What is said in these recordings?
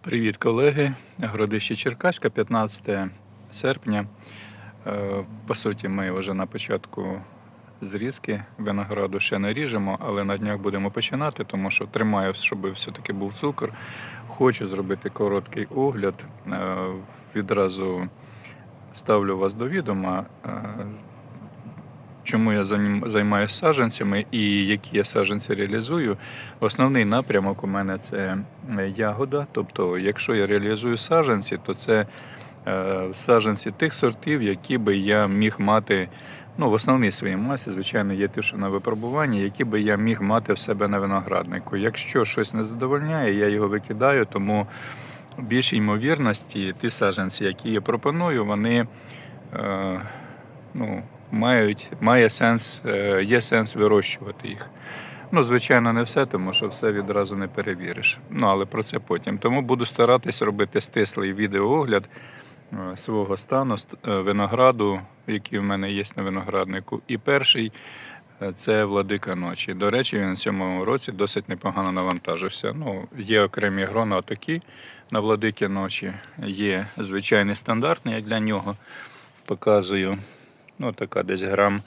Привіт, колеги. Городище Черкаська, 15 серпня. Е, По суті, ми вже на початку зрізки винограду ще не ріжемо, але на днях будемо починати, тому що тримаю, щоб все-таки був цукор. Хочу зробити короткий огляд. Е, Відразу ставлю вас до відома. Чому я займаюся саджанцями і які я саджанці реалізую. Основний напрямок у мене це е, ягода. Тобто, якщо я реалізую саджанці, то це е, саджанці тих сортів, які би я міг мати. Ну, в основній своїй масі, звичайно, є ті, що на випробуванні, які би я міг мати в себе на винограднику. Якщо щось не задовольняє, я його викидаю, тому в більшій ймовірності ті саджанці, які я пропоную, вони е, ну, мають, має сенс, е, є сенс вирощувати їх. Ну, звичайно, не все, тому що все відразу не перевіриш. Ну, але про це потім. Тому буду старатись робити стислий відеоогляд е, свого стану е, винограду, який в мене є на винограднику. І перший це владика ночі. До речі, він в цьому році досить непогано навантажився. Ну, є окремі грона отакі на владики ночі. Є звичайний стандартний, як для нього показую. Ну, така десь грам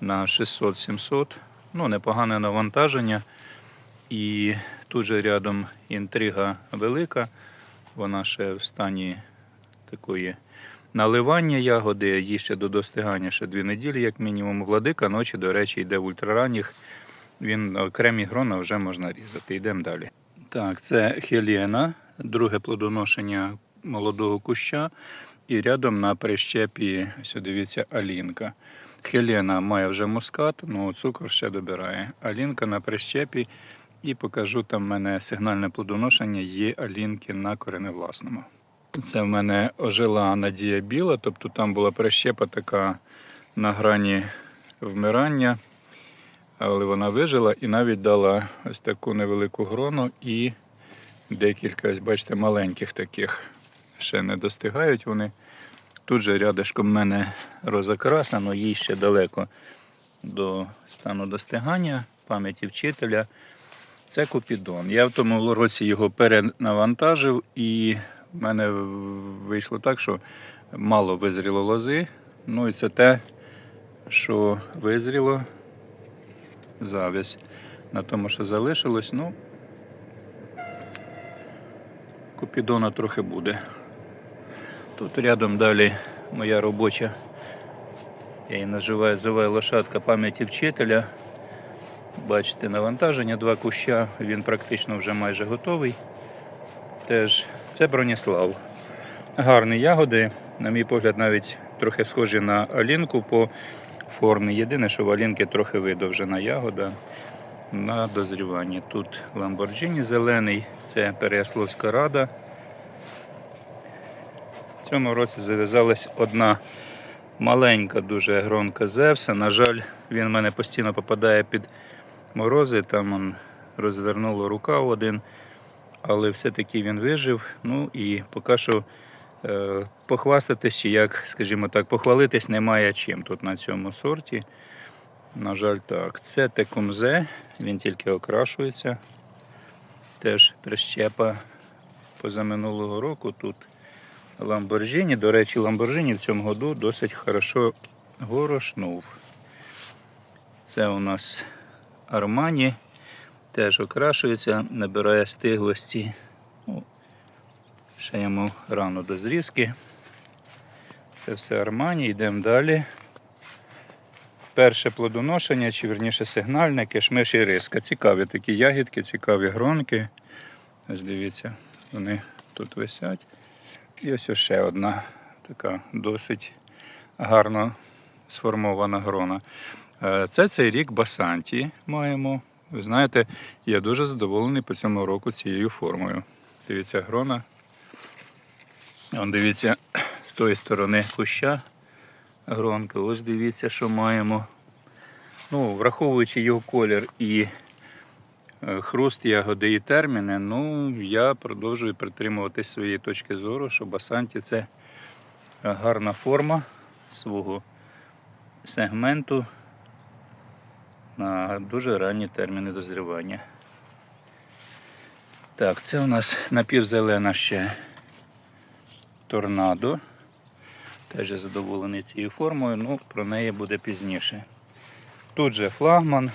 на 600-700. Ну, непогане навантаження. І тут же рядом інтрига велика. Вона ще в стані такої наливання ягоди, їй ще до достигання ще дві неділі, як мінімум. Владика ночі, до речі, йде в ультраранніх. Він окремі грона вже можна різати. Йдемо далі. Так, це хелена, друге плодоношення молодого куща. І рядом на прищепі, ось дивіться, алінка. Хелена має вже мускат, ну цукор ще добирає. Алінка на прищепі. І покажу там в мене сигнальне плодоношення є алінки на кореневласному. Це в мене ожила надія біла, тобто там була прищепа така на грані вмирання, але вона вижила і навіть дала ось таку невелику грону і декілька, ось бачите, маленьких таких. Ще не достигають вони. Тут же рядишком мене але їй ще далеко до стану достигання, пам'яті вчителя. Це Купідон. Я в тому році його перенавантажив, і в мене вийшло так, що мало визріло лози. Ну і це те, що визріло завязь. На тому, що залишилось, ну, Купідона трохи буде. Тут рядом далі моя робоча, я її називаю, лошадка пам'яті вчителя. Бачите, навантаження, два куща, він практично вже майже готовий. Теж це Броніслав. Гарні ягоди, на мій погляд, навіть трохи схожі на алінку по формі. Єдине, що в алінки трохи видовжена ягода на дозріванні. Тут Ламборджині зелений, це Переяславська рада. В цьому році зав'язалась одна маленька дуже гронка Зевса. На жаль, він в мене постійно попадає під морози, там он розвернуло рукав один, але все-таки він вижив. Ну і поки що е, похвастатись, чи як, скажімо так, похвалитись немає чим тут на цьому сорті. На жаль, так. Це текумзе, він тільки окрашується. Теж прищепа позаминулого року тут. Ламборджині. До речі, Ламборджині в цьому году досить хорошо горошнув. Це у нас Армані. Теж окрашується, набирає стиглості. Ще йому рано до зрізки. Це все Армані. Йдемо далі. Перше плодоношення, чи верніше сигнальне, кишмиш і риска. Цікаві такі ягідки, цікаві гронки. Ось дивіться, вони тут висять. І ось ще одна така досить гарно сформована грона. Е, Це цей рік Басанті маємо. Ви знаєте, я дуже задоволений по цьому року цією формою. Дивіться, грона. Вон дивіться, з тої сторони куща гронка. Ось дивіться, що маємо. Ну, враховуючи його колір і хруст ягоди і терміни, ну я продовжую притримуватись своєї точки зору, що Басанті це е, гарна форма свого сегменту на дуже ранні терміни дозрівання. Так, це у нас напівзелена ще торнадо. Теж задоволений цією формою, ну про неї буде пізніше. Тут же флагман.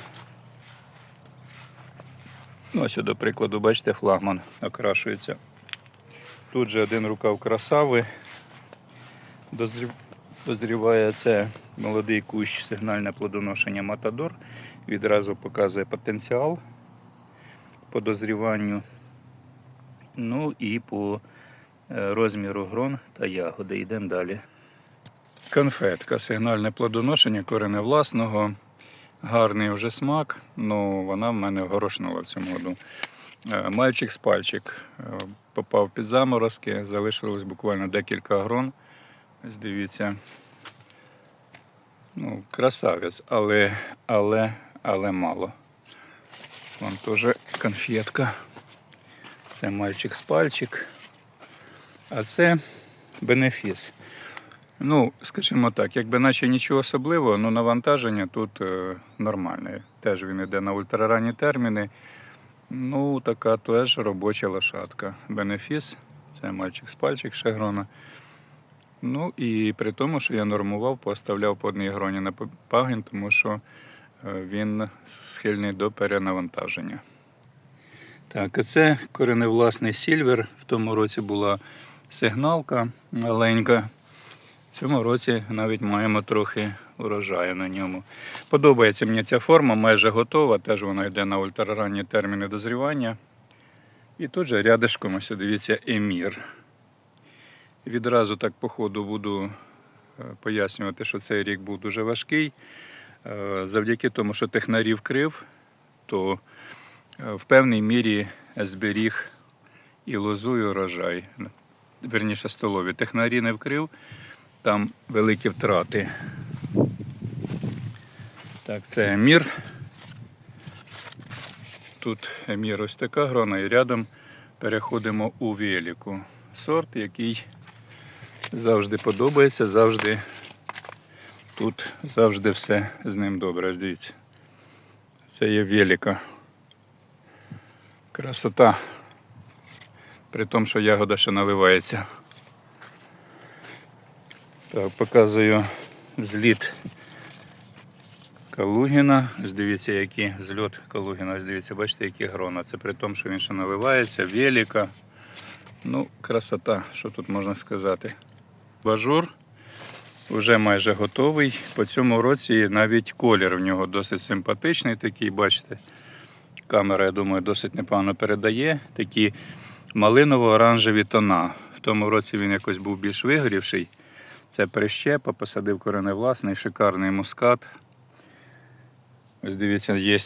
Ну, ось, до прикладу, бачите, флагман окрашується. Тут же один рукав красави. Дозріває це молодий кущ сигнальне плодоношення Матадор. Відразу показує потенціал по дозріванню. Ну і по е, розміру грон та ягоди. Йдемо далі. Конфетка, сигнальне плодоношення, корене власного. Гарний вже смак, ну вона в мене горошнула в цьому году. Е, Мальчик з пальчик е, попав під заморозки, залишилось буквально декілька грон. Ось дивіться. Ну, красавець, але, але, але мало. Вон теж конфетка. Це мальчик з пальчик. А це бенефіс. Ну, скажімо так, якби наче нічого особливого, але навантаження тут е, нормальне. Теж він йде на ультраранні терміни. Ну, така теж робоча лошадка. Бенефіс, це мальчик з пальчик шегрона. Ну і при тому, що я нормував, поставляв по одній гроні на пагін, тому що е, він схильний до перенавантаження. Так, а це кореневласний сільвер. В тому році була сигналка маленька. Цьому році навіть маємо трохи урожаю на ньому. Подобається мені ця форма, майже готова. Теж вона йде на ультраранні терміни дозрівання. І тут же рядишком, ось дивіться, емір. Відразу так по ходу буду е, пояснювати, що цей рік був дуже важкий. Е, Завдяки тому, що технарів крив, то е, в певній мірі зберіг і лозу, і урожай. Верніше столові. Технарі не вкрив, там великі втрати. Так, це емір. Тут емір ось така грона, і рядом переходимо у веліку. Сорт, який завжди подобається, завжди тут завжди все з ним добре. Дивіться. Це є велика. Красота. При тому, що ягода ще наливається. Так, показую взліт Калугіна. Ось дивіться, який зльот Калугіна. Дивіться, бачите, які грона. Це при тому, що він ще наливається, велика. Ну, красота, що тут можна сказати. Бажур вже майже готовий. По цьому році навіть колір в нього досить симпатичний, такий, бачите. Камера, я думаю, досить непогано передає. Такі малиново-оранжеві тона. В тому році він якось був більш вигорівший. Це прищепа, посадив кореневласний, шикарний мускат. Ось дивіться, є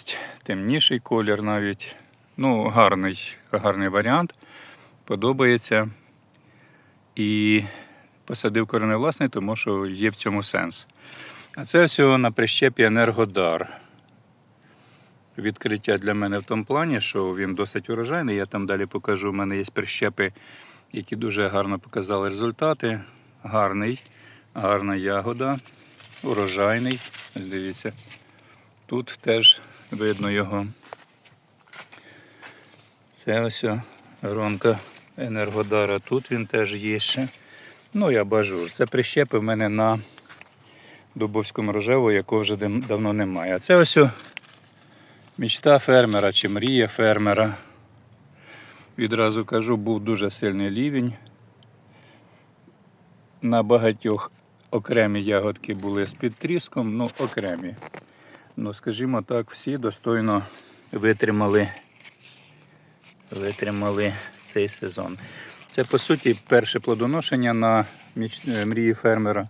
темніший колір навіть. Ну, гарний, гарний варіант. Подобається. І посадив кореневласний, тому що є в цьому сенс. А це все на прищепі Енергодар. Відкриття для мене в тому плані, що він досить урожайний. Я там далі покажу. У мене є прищепи, які дуже гарно показали результати. Гарний, гарна ягода, урожайний. Дивіться. Тут теж видно його. Це ось гронка Енергодара. Тут він теж є ще. Ну, я бажу. Це прищепи в мене на Дубовському рожеву, якого вже давно немає. А це ось мічта фермера чи мрія фермера. Відразу кажу, був дуже сильний лівень. На багатьох окремі ягодки були з підтріском, ну окремі. Ну, скажімо так, всі достойно витримали, витримали цей сезон. Це по суті перше плодоношення на е, мрії фермера,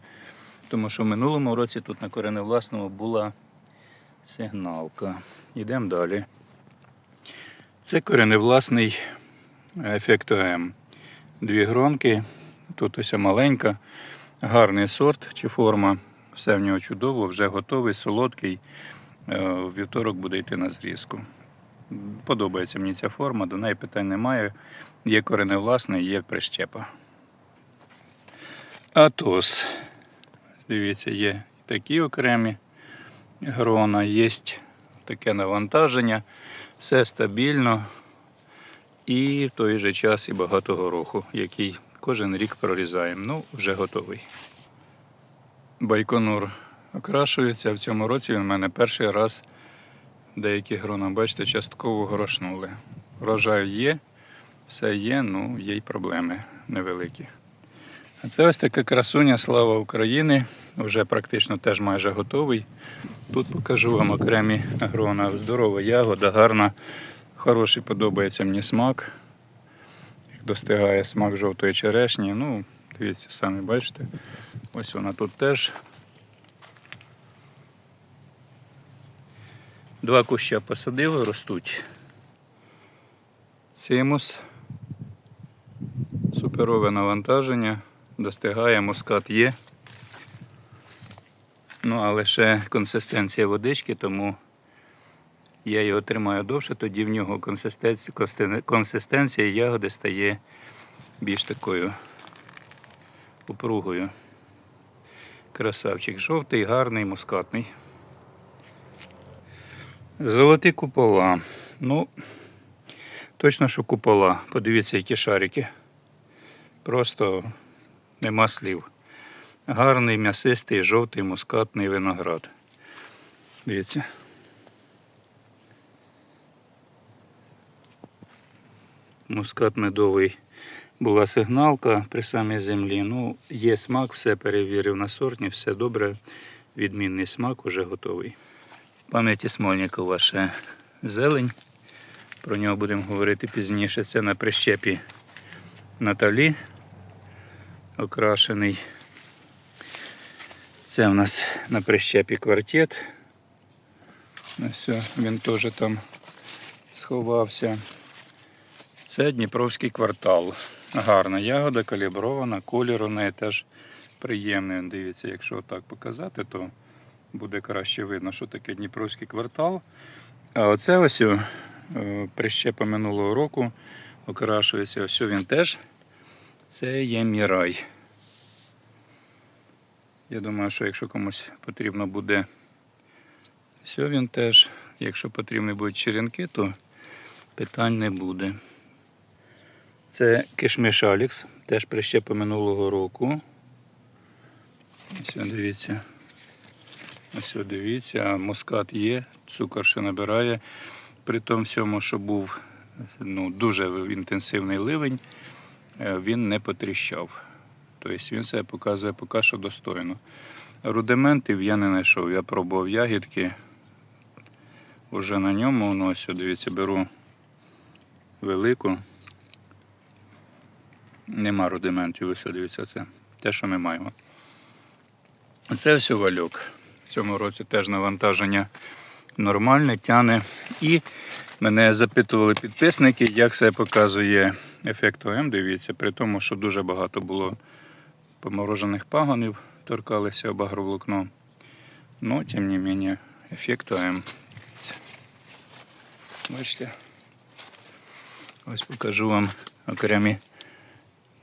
тому що в минулому році тут на кореневласному була сигналка. Йдемо далі. Це кореневласний ефект ОМ. Дві гронки, тут ось маленька, гарний сорт чи форма. Все в нього чудово, вже готовий, солодкий. Е, У вівторок буде йти на зрізку. Подобається мені ця форма, до неї питань немає. Є кореневласний, є прищепа. Атос. Дивіться, є такі окремі грона, є таке навантаження, все стабільно. І в той же час і багато гороху, який кожен рік прорізаємо. Ну, вже готовий. Байконур окрашується. В цьому році він в мене перший раз деякі грона, бачите, частково горошнули. Врожай є, все є, ну є й проблеми невеликі. А це ось така красуня, слава України. Вже практично теж майже готовий. Тут покажу вам окремі грона. Здорова ягода, гарна, хороший подобається мені смак. Достигає смак жовтої черешні. Ну, дивіться, самі бачите. Ось вона тут теж. Два куща посадив, ростуть. Цимус. Суперове навантаження. Достигає, мускат є. Ну, але ще консистенція водички, тому я його тримаю довше, тоді в нього консистенція, консистенція ягоди стає більш такою упругою. Красавчик жовтий, гарний, мускатний. Золоті купола. Ну, точно, що купола. Подивіться, які шарики. Просто нема слів. Гарний, м'ясистий, жовтий, мускатний виноград. Дивіться. Мускат медовий була сигналка при самій землі. Ну, є смак, все перевірив на сортні, все добре. Відмінний смак уже готовий. В пам'яті Смольникова ще зелень. Про нього будемо говорити пізніше. Це на прищепі Наталі окрашений. Це у нас на прищепі квартет. Ось він теж там сховався. Це Дніпровський квартал. Гарна ягода, калібрована, колір у неї теж приємний. Дивіться, якщо так показати, то буде краще видно, що таке Дніпровський квартал. А оце ось е, прищепа минулого року окрашується. Ось він теж. Це є Мірай. Я думаю, що якщо комусь потрібно буде все він теж, якщо потрібні будуть черенки, то питань не буде. Це кишмиш Алікс, теж прищепа минулого року. Ось дивіться. Ось дивіться, мускат є, цукор ще набирає. При тому всьому, що був ну, дуже інтенсивний ливень, е, він не потріщав. Тобто він себе показує поки що достойно. Рудиментів я не знайшов. Я пробував ягідки. Уже на ньому, ну ось дивіться, беру велику. Нема рудиментів, ось дивіться, це те, що ми маємо. Це все вальок. В цьому році теж навантаження нормальне, тяне. І мене запитували підписники, як це показує ефект ОМ. Дивіться, при тому, що дуже багато було поморожених пагонів, торкалися об агроволокно. Но, тим не менее, ефект ОМ. Бачите? Ось покажу вам окремі.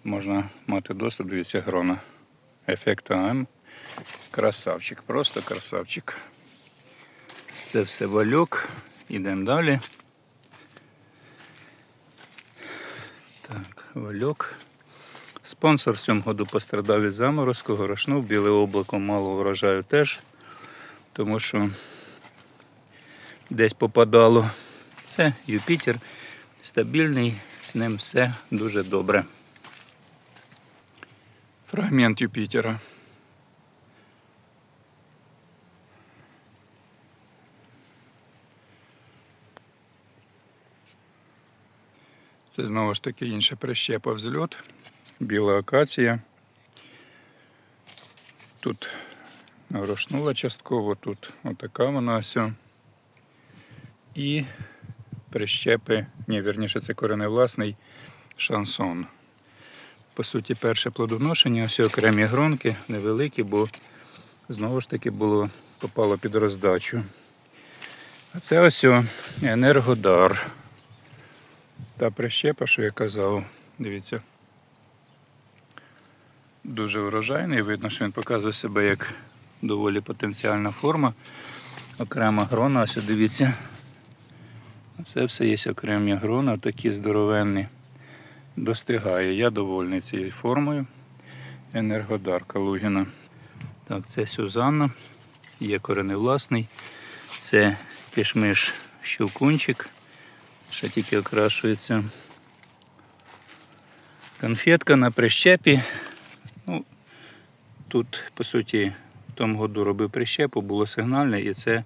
Можна мати доступ, дивіться, грона. Ефект АМ. Красавчик, просто красавчик. Це все вальок. Ідемо далі. Так, вальок. Спонсор в цьому году пострадав від заморозку, горошнув, біле облако мало врожаю теж, тому що десь попадало. Це Юпітер стабільний, з ним все дуже добре. Фрагмент Юпітера. Це знову ж таки інша прищепа взльот, біла акація. Тут грошнула частково, тут отака вона ось. І прищепи, ні, вірніше, це кореневласний шансон. По суті, перше плодоношення, всі окремі гронки, невеликі, бо знову ж таки було, попало під роздачу. А це ось енергодар. Та прищепа, що я казав, дивіться. Дуже врожайний, видно, що він показує себе як доволі потенціальна форма. Окрема грона, ось дивіться. Це все є окремі грона, такі здоровенні. Достигає. Я довольний цією формою. Енергодар Калугіна. Так, це Сюзанна. Є кореневласний. Це кишмиш щелкунчик. Ще тільки окрашується. Конфетка на прищепі. Ну, тут, по суті, в тому году робив прищепу, було сигнальне і це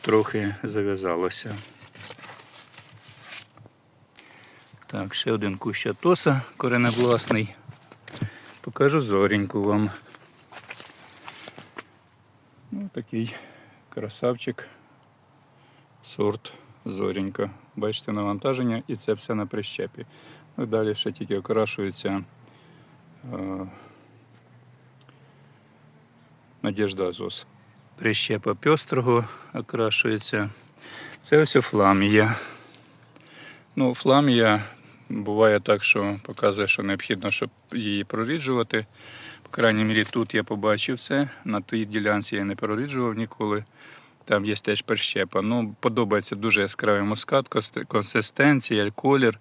трохи зав'язалося. Так, ще один кущ атоса кореневласний. Покажу зоріньку вам. Ну, такий красавчик. Сорт зорінька. Бачите навантаження і це все на прищепі. Ну, далі ще тільки окрашується е, Надіжда Азос. Прищепа пьострого окрашується. Це ось фламія. Ну, фламія буває так, що показує, що необхідно, щоб її проріджувати. По крайній мірі, тут я побачив це. На тій ділянці я не проріджував ніколи. Там є теж прищепа. Ну, подобається дуже яскравий мускат, консистенція, колір.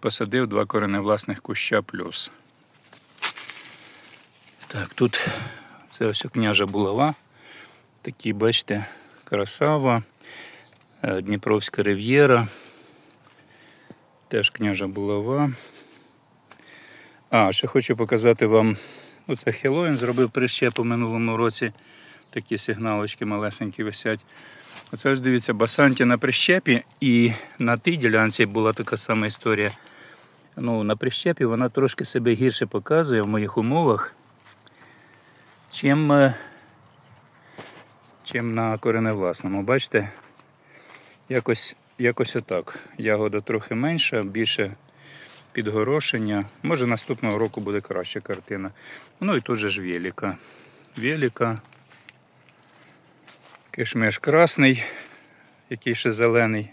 Посадив два кореневласних куща плюс. Так, тут це ось княжа булава. Такі, бачите, красава, е, Дніпровська рив'єра. Теж княжа булава. А, ще хочу показати вам. Оце Хеллоуін зробив прищеп у минулому році. Такі сигналочки малесенькі висять. Оце ось дивіться, басанті на прищепі, і на тій ділянці була така сама історія. Ну, на прищепі вона трошки себе гірше показує в моїх умовах, чим, е, чим на кореневласному. Бачите, якось, якось отак. Ягода трохи менша, більше підгорошення. Може наступного року буде краща картина. Ну і тут же ж Веліка. Веліка. Кишмиш красний, який ще зелений.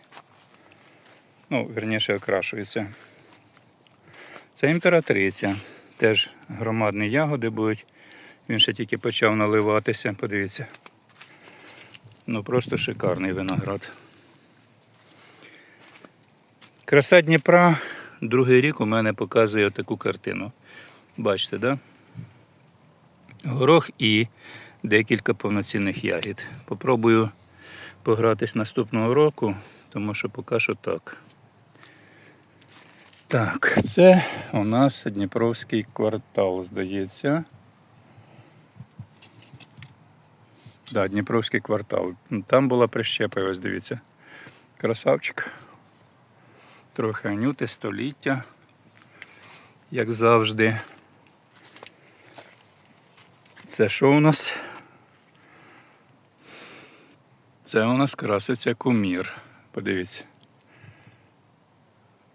Ну, верніше окрашується. Це імператриця. Теж громадні ягоди будуть. Він ще тільки почав наливатися. Подивіться. Ну просто шикарний виноград. Краса Дніпра. Другий рік у мене показує таку картину. Бачите, да? Горох і декілька повноцінних ягід. Попробую погратись наступного року, тому що поки що так. Так, це у нас Дніпровський квартал, здається. Да, Дніпровський квартал. Там була прищепа, ось дивіться. Красавчик. Трохи анюти, століття, як завжди. Це що у нас? Це у нас краситься кумір. Подивіться.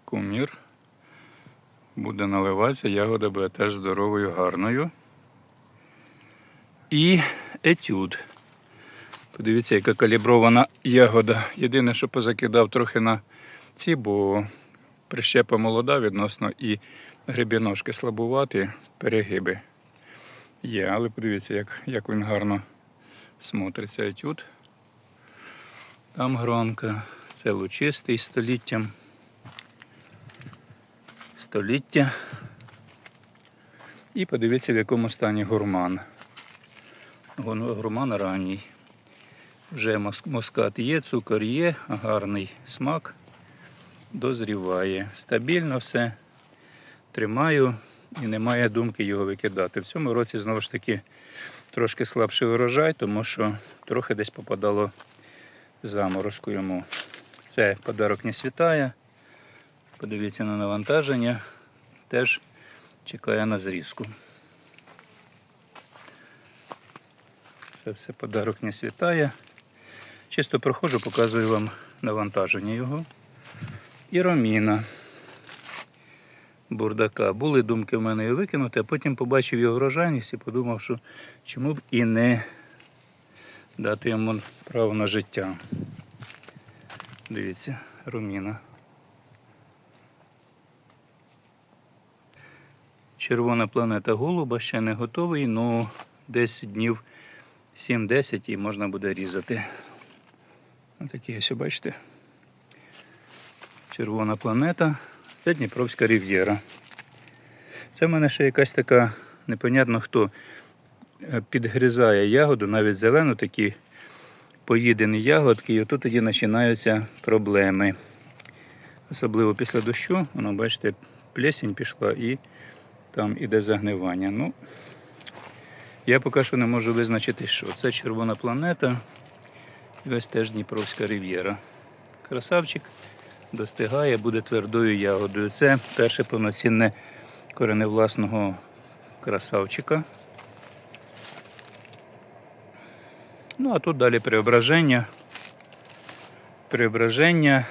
Кумір. Буде наливатися, ягода буде теж здоровою, гарною. І етюд. Подивіться, яка калібрована ягода. Єдине, що позакидав трохи на ці, бо прищепа молода відносно і грибіножки слабуваті, перегиби є. Але подивіться, як, як він гарно смотриться етюд. Там гронка. Це лучистий століттям. Століття. І подивіться, в якому стані гурман. Гурман ранній. Вже москат є, цукор є, гарний смак. Дозріває. Стабільно все. Тримаю і немає думки його викидати. В цьому році знову ж таки трошки слабший урожай, тому що трохи десь попадало заморозку йому. Це подарок не світає. Подивіться на навантаження. Теж чекає на зрізку. Це все подарок не світає. Чисто проходжу, показую вам навантаження його. І роміна бурдака. Були думки в мене його викинути, а потім побачив його врожайність і подумав, що чому б і не дати йому право на життя. Дивіться, роміна. Червона планета голуба ще не готовий, але десь днів 7-10 і можна буде різати. Такі ось, бачите. Червона планета. Це Дніпровська Рів'єра. Це в мене ще якась така, непонятно хто е, підгризає ягоду, навіть зелену, такі поїдені ягодки, і отут тоді починаються проблеми. Особливо після дощу, воно, бачите, плесінь пішла і там іде загнивання. Ну, я поки що не можу визначити, що це червона планета. І ось теж Дніпровська Рів'єра. Красавчик достигає, буде твердою ягодою. Це перше повноцінне кореневласного красавчика. Ну, а тут далі преображення. Преображення.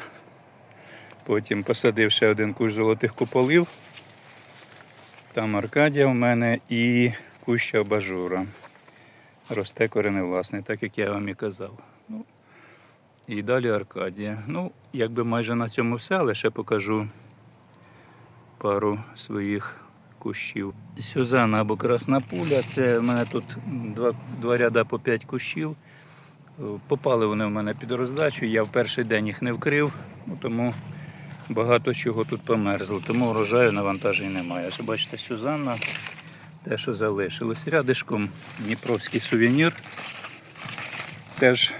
Потім посадив ще один кущ золотих куполів. Там Аркадія в мене і кущ абажура. Росте кореневласний, так як я вам і казав. І далі Аркадія. Ну, якби майже на цьому все, але ще покажу пару своїх кущів. Сюзанна або Красна пуля. Це в мене тут два, два ряда по 5 кущів. Попали вони в мене під роздачу. Я в перший день їх не вкрив, ну, тому багато чого тут померзло. Тому врожаю навантажень немає. Ось бачите, Сюзанна, те, що залишилось. Рядишком Дніпровський сувенір. Теж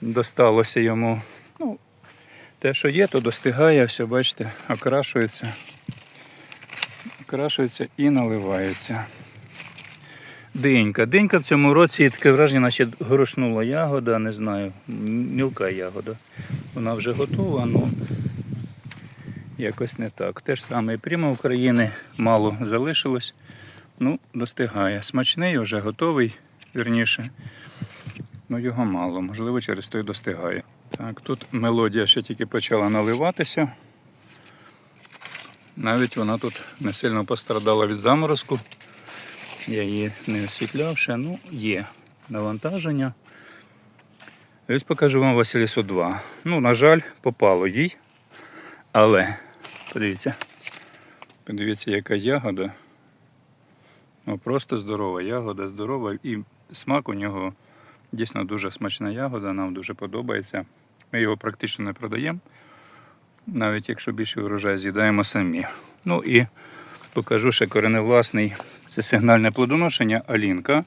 досталося йому. Ну, те, що є, то достигає, все, бачите, окрашується. Окрашується і наливається. Динька. Динька в цьому році таке враження, наче горошнула ягода, не знаю, мілка ягода. Вона вже готова, але якось не так. Те ж саме і прямо України мало залишилось. Ну, достигає. Смачний, вже готовий, вірніше. Ну, його мало, можливо, через той достигає. Так, тут мелодія ще тільки почала наливатися. Навіть вона тут не сильно пострадала від заморозку. Я її не освітляв ще, ну, є навантаження. Ось покажу вам Василісу 2. Ну, на жаль, попало їй. Але подивіться, подивіться, яка ягода. Ну, просто здорова ягода, здорова і смак у нього дійсно дуже смачна ягода, нам дуже подобається. Ми його практично не продаємо. Навіть якщо більше врожай з'їдаємо самі. Ну і покажу ще кореневласний. Це сигнальне плодоношення Алінка.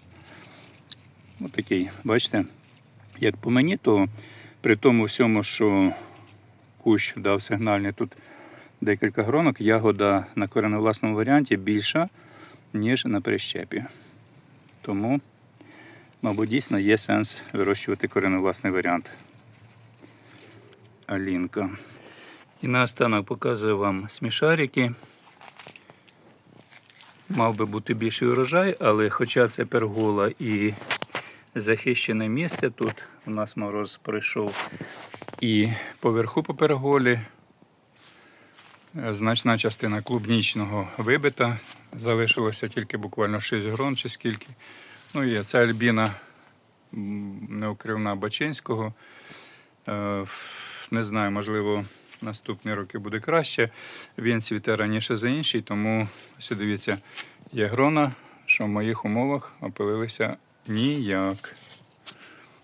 Ось такий, бачите, як по мені, то при тому всьому, що кущ дав сигнальний, тут декілька гронок, ягода на кореневласному варіанті більша, ніж на прищепі. Тому, мабуть, дійсно є сенс вирощувати кореневласний варіант. Алінка. І наостанок показую вам смішарики. Мав би бути більший урожай, але хоча це пергола і захищене місце, тут у нас мороз пройшов і поверху по перголі. Значна частина клубнічного вибита. Залишилося тільки буквально 6 грон чи скільки. Ну і це альбіна м, неукривна Бачинського. Е, Не знаю, можливо, наступні роки буде краще. Він цвіте раніше за інший, тому ось дивіться, є грона, що в моїх умовах опилилися ніяк.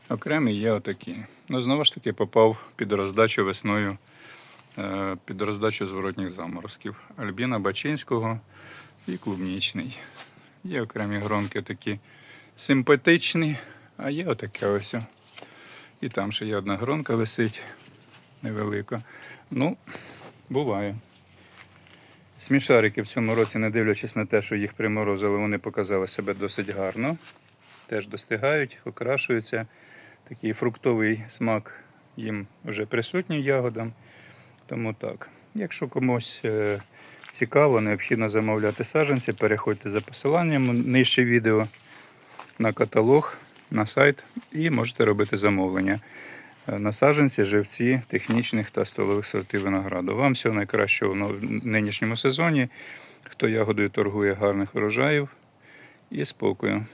Окремі є отакі. Ну, знову ж таки, попав під роздачу весною, е, під роздачу зворотніх заморозків. Альбіна Бачинського і клубнічний. Є окремі гронки такі симпатичні, а є отаке ось. І там ще є одна гронка висить невелика. Ну, буває. Смішарики в цьому році, не дивлячись на те, що їх приморозили, вони показали себе досить гарно. Теж достигають, окрашуються. Такий фруктовий смак їм вже присутній ягодам. Тому так. Якщо комусь е, цікаво, необхідно замовляти саджанці, переходьте за посиланням нижче відео на каталог, на сайт і можете робити замовлення Насаженці, живці, технічних та столових сортів винограду. Вам всього найкращого в нинішньому сезоні. Хто ягодою торгує гарних врожаїв і спокою.